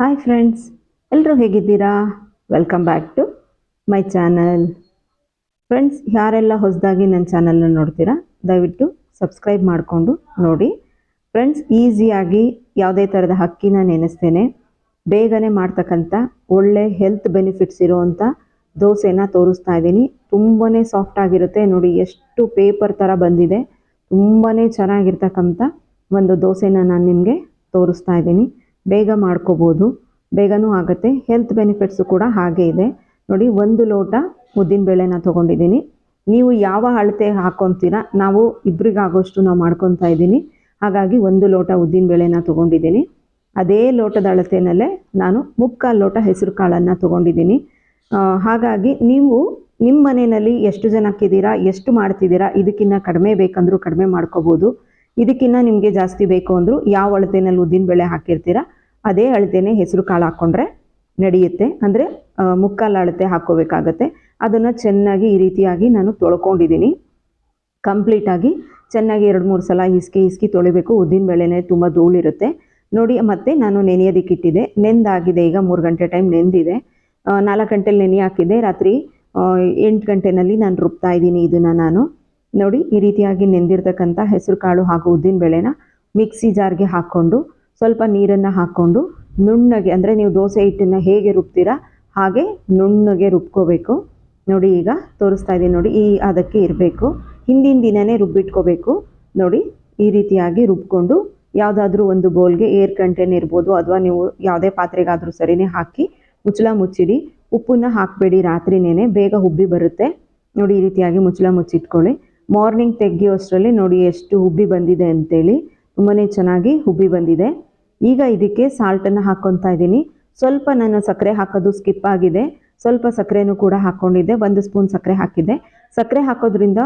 Hi friends ಎಲ್ಲರೂ ಹೇಗಿದ್ದೀರಾ? Welcome back to my channel friends ಯಾರೆಲ್ಲ ಹೊಸದಾಗಿ ನನ್ನ ಚಾನಲ್ನ ನೋಡ್ತೀರಾ, ದಯವಿಟ್ಟು ಸಬ್ಸ್ಕ್ರೈಬ್ ಮಾಡಿಕೊಂಡು ನೋಡಿ. ಫ್ರೆಂಡ್ಸ್ ಈಸಿಯಾಗಿ ಯಾವುದೇ ಥರದ ಹಕ್ಕಿನ ನೆನೆಸ್ತೇನೆ. ಬೇಗನೆ ಮಾಡ್ತಕ್ಕಂಥ ಒಳ್ಳೆ ಹೆಲ್ತ್ ಬೆನಿಫಿಟ್ಸ್ ಇರುವಂಥ ದೋಸೆನ ತೋರಿಸ್ತಾ ಇದ್ದೀನಿ. ತುಂಬಾ ಸಾಫ್ಟ್ ಆಗಿರುತ್ತೆ. ನೋಡಿ, ಎಷ್ಟು ಪೇಪರ್ ಥರ ಬಂದಿದೆ. ತುಂಬಾ ಚೆನ್ನಾಗಿರ್ತಕ್ಕಂಥ ಒಂದು ದೋಸೆನ ನಾನು ನಿಮಗೆ ತೋರಿಸ್ತಾ ಇದ್ದೀನಿ. ಬೇಗ ಮಾಡ್ಕೋಬೋದು. ಬೇಗನೂ ಆಗುತ್ತೆ. ಹೆಲ್ತ್ ಬೆನಿಫಿಟ್ಸು ಕೂಡ ಹಾಗೆ ಇದೆ. ನೋಡಿ, ಒಂದು ಲೋಟ ಉದ್ದಿನಬೇಳೆನ ತೊಗೊಂಡಿದ್ದೀನಿ. ನೀವು ಯಾವ ಅಳತೆ ಹಾಕ್ಕೊತೀರಾ ನಾವು ಇಬ್ಬರಿಗಾಗೋಷ್ಟು ನಾವು ಮಾಡ್ಕೊತಾ ಇದ್ದೀನಿ. ಹಾಗಾಗಿ ಒಂದು ಲೋಟ ಉದ್ದಿನಬೇಳೆನ ತೊಗೊಂಡಿದ್ದೀನಿ. ಅದೇ ಲೋಟದ ಅಳತೆಯಲ್ಲೇ ನಾನು ಮುಕ್ಕಾಲು ಲೋಟ ಹೆಸರು ಕಾಳನ್ನು ತೊಗೊಂಡಿದ್ದೀನಿ. ಹಾಗಾಗಿ ನೀವು ನಿಮ್ಮ ಮನೆಯಲ್ಲಿ ಎಷ್ಟು ಜನಕ್ಕಿದ್ದೀರಾ, ಎಷ್ಟು ಮಾಡ್ತಿದ್ದೀರಾ ಇದಕ್ಕಿಂತ ಕಡಿಮೆ ಬೇಕಂದರೂ ಕಡಿಮೆ ಮಾಡ್ಕೋಬೋದು. ಇದಕ್ಕಿಂತ ನಿಮಗೆ ಜಾಸ್ತಿ ಬೇಕು ಅಂದರೂ ಯಾವ ಅಳತೆನಲ್ಲಿ ಉದ್ದಿನಬೇಳೆ ಹಾಕಿರ್ತೀರಾ, ಅದೇ ಅಳತೆನೇ ಹೆಸರು ಕಾಳು ಹಾಕ್ಕೊಂಡ್ರೆ ನಡೆಯುತ್ತೆ. ಅಂದರೆ ಮುಕ್ಕಾಲು ಅಳತೆ ಹಾಕ್ಕೋಬೇಕಾಗತ್ತೆ. ಅದನ್ನು ಚೆನ್ನಾಗಿ ಈ ರೀತಿಯಾಗಿ ನಾನು ತೊಳ್ಕೊಂಡಿದ್ದೀನಿ. ಕಂಪ್ಲೀಟಾಗಿ ಚೆನ್ನಾಗಿ ಎರಡು ಮೂರು ಸಲ ಹಿಸ್ಕಿ ಹಿಸ್ಕಿ ತೊಳಿಬೇಕು. ಉದ್ದಿನಬೇಳೆನೇ ತುಂಬ ಧೂಳಿರುತ್ತೆ. ನೋಡಿ, ಮತ್ತೆ ನಾನು ನೆನೆಯೋದಕ್ಕೆ ಇಟ್ಟಿದ್ದೆ. ನೆಂದಾಗಿದೆ, ಈಗ ಮೂರು ಗಂಟೆ ಟೈಮ್ ನೆಂದಿದೆ. ನಾಲ್ಕು ಗಂಟೆಲಿ ನೆನೆ ಹಾಕಿದ್ದೆ. ರಾತ್ರಿ ಎಂಟು ಗಂಟೆನಲ್ಲಿ ನಾನು ರುಬ್ತಾ ಇದ್ದೀನಿ ಇದನ್ನು ನಾನು. ನೋಡಿ, ಈ ರೀತಿಯಾಗಿ ನೆಂದಿರ್ತಕ್ಕಂಥ ಹೆಸರು ಕಾಳು ಹಾಗೂ ಉದ್ದಿನಬೇಳೆನ ಮಿಕ್ಸಿ ಜಾರ್ಗೆ ಹಾಕ್ಕೊಂಡು, ಸ್ವಲ್ಪ ನೀರನ್ನು ಹಾಕ್ಕೊಂಡು, ನುಣ್ಣಗೆ, ಅಂದರೆ ನೀವು ದೋಸೆ ಹಿಟ್ಟನ್ನು ಹೇಗೆ ರುಬ್ತೀರಾ ಹಾಗೆ ನುಣ್ಣಗೆ ರುಬ್ಕೋಬೇಕು. ನೋಡಿ, ಈಗ ತೋರಿಸ್ತಾ ಇದ್ದೀನಿ ನೋಡಿ, ಈ ಅದಕ್ಕೆ ಇರಬೇಕು. ಹಿಂದಿನ ದಿನವೇ ರುಬ್ಬಿಟ್ಕೋಬೇಕು. ನೋಡಿ, ಈ ರೀತಿಯಾಗಿ ರುಬ್ಕೊಂಡು, ಯಾವುದಾದ್ರೂ ಒಂದು ಬೌಲ್ಗೆ ಏರ್ ಕಂಟೇನ್ ಇರ್ಬೋದು, ಅಥವಾ ನೀವು ಯಾವುದೇ ಪಾತ್ರೆಗಾದರೂ ಸರಿನೇ ಹಾಕಿ, ಮುಚ್ಚಳ ಮುಚ್ಚಿಡಿ. ಉಪ್ಪನ್ನ ಹಾಕಬೇಡಿ ರಾತ್ರಿನೇ ಬೇಗ ಹುಬ್ಬಿ ಬರುತ್ತೆ. ನೋಡಿ, ಈ ರೀತಿಯಾಗಿ ಮುಚ್ಚಳ ಮುಚ್ಚಿಟ್ಕೊಳ್ಳಿ. ಮಾರ್ನಿಂಗ್ ತೆಗಿಯೋಷ್ಟರಲ್ಲಿ ನೋಡಿ ಎಷ್ಟು ಹುಬ್ಬಿ ಬಂದಿದೆ ಅಂತೇಳಿ. ತುಂಬಾ ಚೆನ್ನಾಗಿ ಹುಬ್ಬಿ ಬಂದಿದೆ. ಈಗ ಇದಕ್ಕೆ ಸಾಲ್ಟನ್ನು ಹಾಕ್ಕೊತಾ ಇದ್ದೀನಿ. ಸ್ವಲ್ಪ ನಾನು ಸಕ್ಕರೆ ಹಾಕೋದು ಸ್ಕಿಪ್ ಆಗಿದೆ. ಸ್ವಲ್ಪ ಸಕ್ಕರೆನೂ ಕೂಡ ಹಾಕ್ಕೊಂಡಿದ್ದೆ ಒಂದು ಸ್ಪೂನ್ ಸಕ್ಕರೆ ಹಾಕಿದ್ದೆ. ಸಕ್ಕರೆ ಹಾಕೋದ್ರಿಂದ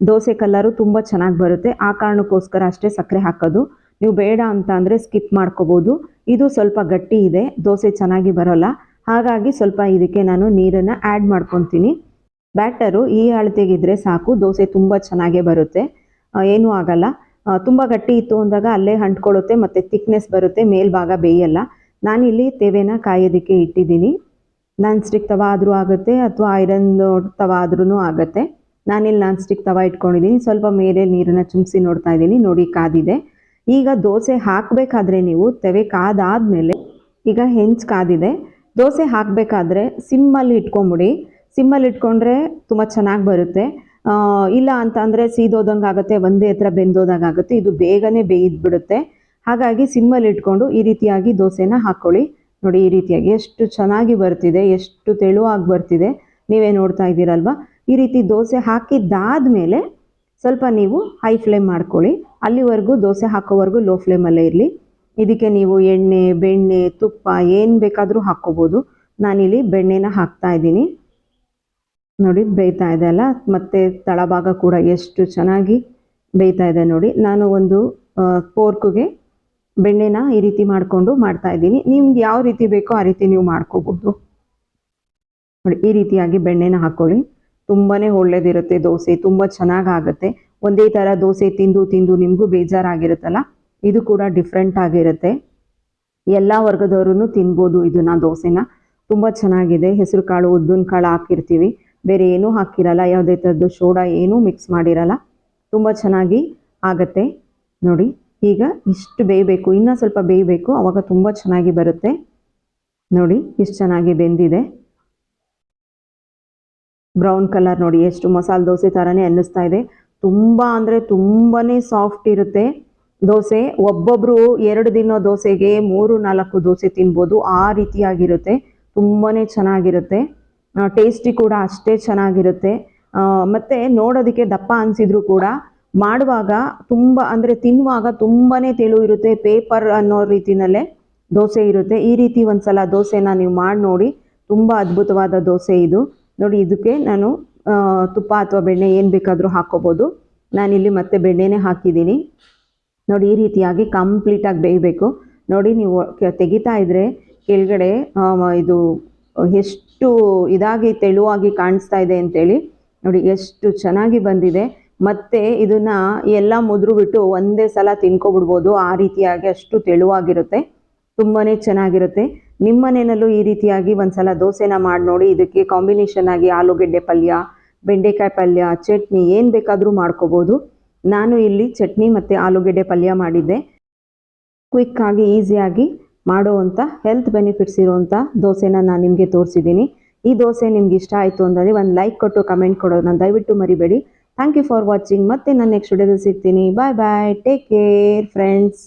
ದೋಸೆ ಕಲ್ಲರು ತುಂಬ ಚೆನ್ನಾಗಿ ಬರುತ್ತೆ. ಆ ಕಾರಣಕ್ಕೋಸ್ಕರ ಅಷ್ಟೇ ಸಕ್ಕರೆ ಹಾಕೋದು. ನೀವು ಬೇಡ ಅಂತ ಅಂದರೆ ಸ್ಕಿಪ್ ಮಾಡ್ಕೋಬೋದು. ಇದು ಸ್ವಲ್ಪ ಗಟ್ಟಿ ಇದೆ. ದೋಸೆ ಚೆನ್ನಾಗಿ ಬರೋಲ್ಲ. ಹಾಗಾಗಿ ಸ್ವಲ್ಪ ಇದಕ್ಕೆ ನಾನು ನೀರನ್ನು ಆ್ಯಡ್ ಮಾಡ್ಕೊತೀನಿ. ಬ್ಯಾಟರು ಈ ಅಳತೆಗಿದ್ರೆ ಸಾಕು, ದೋಸೆ ತುಂಬ ಚೆನ್ನಾಗೇ ಬರುತ್ತೆ. ಏನೂ ಆಗಲ್ಲ. ತುಂಬ ಗಟ್ಟಿ ಇತ್ತು ಅಂದಾಗ ಅಲ್ಲೇ ಅಂಟ್ಕೊಳ್ಳುತ್ತೆ, ಮತ್ತು ತಿಕ್ನೆಸ್ ಬರುತ್ತೆ, ಮೇಲ್ಭಾಗ ಬೇಯಲ್ಲ. ನಾನಿಲ್ಲಿ ತೆವೆನ ಕಾಯೋದಕ್ಕೆ ಇಟ್ಟಿದ್ದೀನಿ. ನಾನ್ ಸ್ಟಿಕ್ ತವ ಆದರೂ ಆಗುತ್ತೆ, ಅಥವಾ ಐರನ್ ತವ ಆದ್ರೂ ಆಗುತ್ತೆ. ನಾನಿಲ್ಲಿ ನಾನ್ ಸ್ಟಿಕ್ ತವ ಇಟ್ಕೊಂಡಿದ್ದೀನಿ. ಸ್ವಲ್ಪ ಮೇಲೆ ನೀರನ್ನು ಚುಮ್ಸಿ ನೋಡ್ತಾ ಇದ್ದೀನಿ. ನೋಡಿ, ಕಾದಿದೆ. ಈಗ ದೋಸೆ ಹಾಕಬೇಕಾದ್ರೆ ನೀವು ತೆವೆ ಕಾದಾದ್ಮೇಲೆ ಈಗ ಹೆಂಚು ಕಾದಿದೆ. ದೋಸೆ ಹಾಕಬೇಕಾದ್ರೆ ಸಿಮ್ಮಲ್ಲಿ ಇಟ್ಕೊಂಬಿಡಿ. ಸಿಮ್ಮಲ್ಲಿ ಇಟ್ಕೊಂಡ್ರೆ ತುಂಬ ಚೆನ್ನಾಗಿ ಬರುತ್ತೆ. ಇಲ್ಲ ಅಂತ ಅಂದರೆ ಸೀದೋದಂಗೆ ಆಗುತ್ತೆ, ಒಂದೇ ಹತ್ರ ಬೆಂದೋದಾಗುತ್ತೆ ಇದು ಬೇಗನೆ ಬೇಯಿದ್ಬಿಡುತ್ತೆ. ಹಾಗಾಗಿ ಸಿಮ್ಮಲ್ಲಿ ಇಟ್ಕೊಂಡು ಈ ರೀತಿಯಾಗಿ ದೋಸೆನ ಹಾಕ್ಕೊಳ್ಳಿ ನೋಡಿ, ಈ ರೀತಿಯಾಗಿ ಎಷ್ಟು ಚೆನ್ನಾಗಿ ಬರ್ತಿದೆ, ಎಷ್ಟು ತೆಳುವಾಗಿ ಬರ್ತಿದೆ. ನೀವೇ ನೋಡ್ತಾ ಇದ್ದೀರಲ್ವ? ಈ ರೀತಿ ದೋಸೆ ಹಾಕಿದ್ದಾದ್ಮೇಲೆ ಸ್ವಲ್ಪ ನೀವು ಹೈ ಫ್ಲೇಮ್ ಮಾಡ್ಕೊಳ್ಳಿ. ಅಲ್ಲಿವರೆಗೂ ದೋಸೆ ಹಾಕೋವರೆಗೂ ಲೋ ಫ್ಲೇಮಲ್ಲೇ ಇರಲಿ. ಇದಕ್ಕೆ ನೀವು ಎಣ್ಣೆ, ಬೆಣ್ಣೆ, ತುಪ್ಪ ಏನು ಬೇಕಾದರೂ ಹಾಕ್ಕೋಬೋದು. ನಾನಿಲ್ಲಿ ಬೆಣ್ಣೆನ ಹಾಕ್ತಾ ಇದ್ದೀನಿ. ನೋಡಿ ಬೇಯ್ತಾ ಇದೆ ಅಲ್ಲ? ಮತ್ತು ತಳಭಾಗ ಕೂಡ ಎಷ್ಟು ಚೆನ್ನಾಗಿ ಬೇಯ್ತಾ ಇದೆ ನೋಡಿ. ನಾನು ಒಂದು ಪೋರ್ಕ್ಗೆ ಬೆಣ್ಣೆನ ಈ ರೀತಿ ಮಾಡಿಕೊಂಡು ಮಾಡ್ತಾ ಇದ್ದೀನಿ. ನಿಮ್ಗೆ ಯಾವ ರೀತಿ ಬೇಕೋ ಆ ರೀತಿ ನೀವು ಮಾಡ್ಕೋಬೋದು. ನೋಡಿ, ಈ ರೀತಿಯಾಗಿ ಬೆಣ್ಣೆನ ಹಾಕ್ಕೊಳ್ಳಿ ತುಂಬಾ ಒಳ್ಳೇದಿರುತ್ತೆ ದೋಸೆ, ತುಂಬ ಚೆನ್ನಾಗಾಗುತ್ತೆ. ಒಂದೇ ಥರ ದೋಸೆ ತಿಂದು ತಿಂದು ನಿಮಗೂ ಬೇಜಾರಾಗಿರುತ್ತಲ್ಲ? ಇದು ಕೂಡ ಡಿಫ್ರೆಂಟ್ ಆಗಿರುತ್ತೆ. ಎಲ್ಲ ವರ್ಗದವ್ರೂ ತಿನ್ಬೋದು ಇದನ್ನ ದೋಸೆನ. ತುಂಬ ಚೆನ್ನಾಗಿದೆ. ಹೆಸರು ಕಾಳು, ಉದ್ದಿನ ಕಾಳು ಹಾಕಿರ್ತೀವಿ. ಬೇರೆ ಏನೂ ಹಾಕಿರಲ್ಲ, ಯಾವುದೇ ಥರದ್ದು ಸೋಡಾ ಏನೂ ಮಿಕ್ಸ್ ಮಾಡಿರಲ್ಲ. ತುಂಬ ಚೆನ್ನಾಗಿ ಆಗತ್ತೆ. ನೋಡಿ, ಈಗ ಇಷ್ಟು ಬೇಯಬೇಕು, ಇನ್ನೂ ಸ್ವಲ್ಪ ಬೇಯಬೇಕು ಆವಾಗ ತುಂಬ ಚೆನ್ನಾಗಿ ಬರುತ್ತೆ. ನೋಡಿ, ಇಷ್ಟು ಚೆನ್ನಾಗಿ ಬೆಂದಿದೆ. ಬ್ರೌನ್ ಕಲರ್ ನೋಡಿ, ಎಷ್ಟು ಮಸಾಲೆ ದೋಸೆ ಥರನೇ ಅನ್ನಿಸ್ತಾ ಇದೆ. ತುಂಬ ಅಂದರೆ ತುಂಬಾ ಸಾಫ್ಟ್ ಇರುತ್ತೆ. ದೋಸೆ ಒಬ್ಬೊಬ್ಬರು ಎರಡು ದಿನ ದೋಸೆಗೆ ಮೂರು ನಾಲ್ಕು ದೋಸೆ ತಿನ್ಬೋದು, ಆ ರೀತಿಯಾಗಿರುತ್ತೆ. ತುಂಬಾ ಚೆನ್ನಾಗಿರುತ್ತೆ. ಟೇಸ್ಟಿ ಕೂಡ ಅಷ್ಟೇ ಚೆನ್ನಾಗಿರುತ್ತೆ. ಮತ್ತು ನೋಡೋದಕ್ಕೆ ದಪ್ಪ ಅನಿಸಿದ್ರು ಕೂಡ ಮಾಡುವಾಗ ತುಂಬ, ಅಂದರೆ ತಿನ್ನುವಾಗ ತುಂಬಾ ತೆಳು ಇರುತ್ತೆ ಪೇಪರ್ ಅನ್ನೋ ರೀತಿಯಲ್ಲೇ ದೋಸೆ ಇರುತ್ತೆ. ಈ ರೀತಿ ಒಂದ್ಸಲ ದೋಸೆನ ನೀವು ಮಾಡಿ ನೋಡಿ, ತುಂಬ ಅದ್ಭುತವಾದ ದೋಸೆ ಇದು. ನೋಡಿ, ಇದಕ್ಕೆ ನಾನು ತುಪ್ಪ ಅಥವಾ ಬೆಣ್ಣೆ ಏನು ಬೇಕಾದರೂ ಹಾಕ್ಕೋಬೋದು ನಾನಿಲ್ಲಿ ಮತ್ತೆ ಬೆಣ್ಣೆನೇ ಹಾಕಿದ್ದೀನಿ. ನೋಡಿ, ಈ ರೀತಿಯಾಗಿ ಕಂಪ್ಲೀಟಾಗಿ ಬೇಯಬೇಕು. ನೋಡಿ, ನೀವು ತೆಗಿತಾ ಇದ್ದರೆ ಕೆಳಗಡೆ ಇದು ಎಷ್ಟು ಇದಾಗಿ ತೆಳುವಾಗಿ ಕಾಣಿಸ್ತಾ ಇದೆ ಅಂತೇಳಿ ನೋಡಿ ಎಷ್ಟು ಚೆನ್ನಾಗಿ ಬಂದಿದೆ. ಮತ್ತೆ ಇದನ್ನ ಎಲ್ಲ ಮುದ್ರು ಬಿಟ್ಟು ಒಂದೇ ಸಲ ತಿನ್ಕೊಬಿಡ್ಬೋದು. ಆ ರೀತಿಯಾಗಿ ಅಷ್ಟು ತೆಳುವಾಗಿರುತ್ತೆ. ತುಂಬಾ ಚೆನ್ನಾಗಿರುತ್ತೆ. ನಿಮ್ಮನೇನಲ್ಲೂ ಈ ರೀತಿಯಾಗಿ ಒಂದ್ಸಲ ದೋಸೆನ ಮಾಡಿ ನೋಡಿ. ಇದಕ್ಕೆ ಕಾಂಬಿನೇಷನ್ ಆಗಿ ಆಲೂಗೆಡ್ಡೆ ಪಲ್ಯ, ಬೆಂಡೆಕಾಯಿ ಪಲ್ಯ, ಚಟ್ನಿ ಏನು ಬೇಕಾದರೂ ಮಾಡ್ಕೋಬೋದು. ನಾನು ಇಲ್ಲಿ ಚಟ್ನಿ ಮತ್ತು ಆಲೂಗೆಡ್ಡೆ ಪಲ್ಯ ಮಾಡಿದ್ದೆ. ಕ್ವಿಕ್ಕಾಗಿ ಈಸಿಯಾಗಿ ಮಾಡುವಂಥ ಹೆಲ್ತ್ ಬೆನಿಫಿಟ್ಸ್ ಇರುವಂಥ ದೋಸೆನ ನಾನು ನಿಮಗೆ ತೋರಿಸಿದ್ದೀನಿ. ಈ ದೋಸೆ ನಿಮ್ಗೆ ಇಷ್ಟ ಆಯಿತು ಅಂದರೆ ಒಂದು ಲೈಕ್ ಕೊಟ್ಟು ಕಮೆಂಟ್ ಕೊಡೋದನ್ನ ದಯವಿಟ್ಟು ಮರಿಬೇಡಿ. ಥ್ಯಾಂಕ್ ಯು ಫಾರ್ ವಾಚಿಂಗ್ ಮತ್ತೆ ನಾನು ನೆಕ್ಸ್ಟ್ ವಿಡಿಯೋದಲ್ಲಿ ಸಿಗ್ತೀನಿ. Bye bye take care friends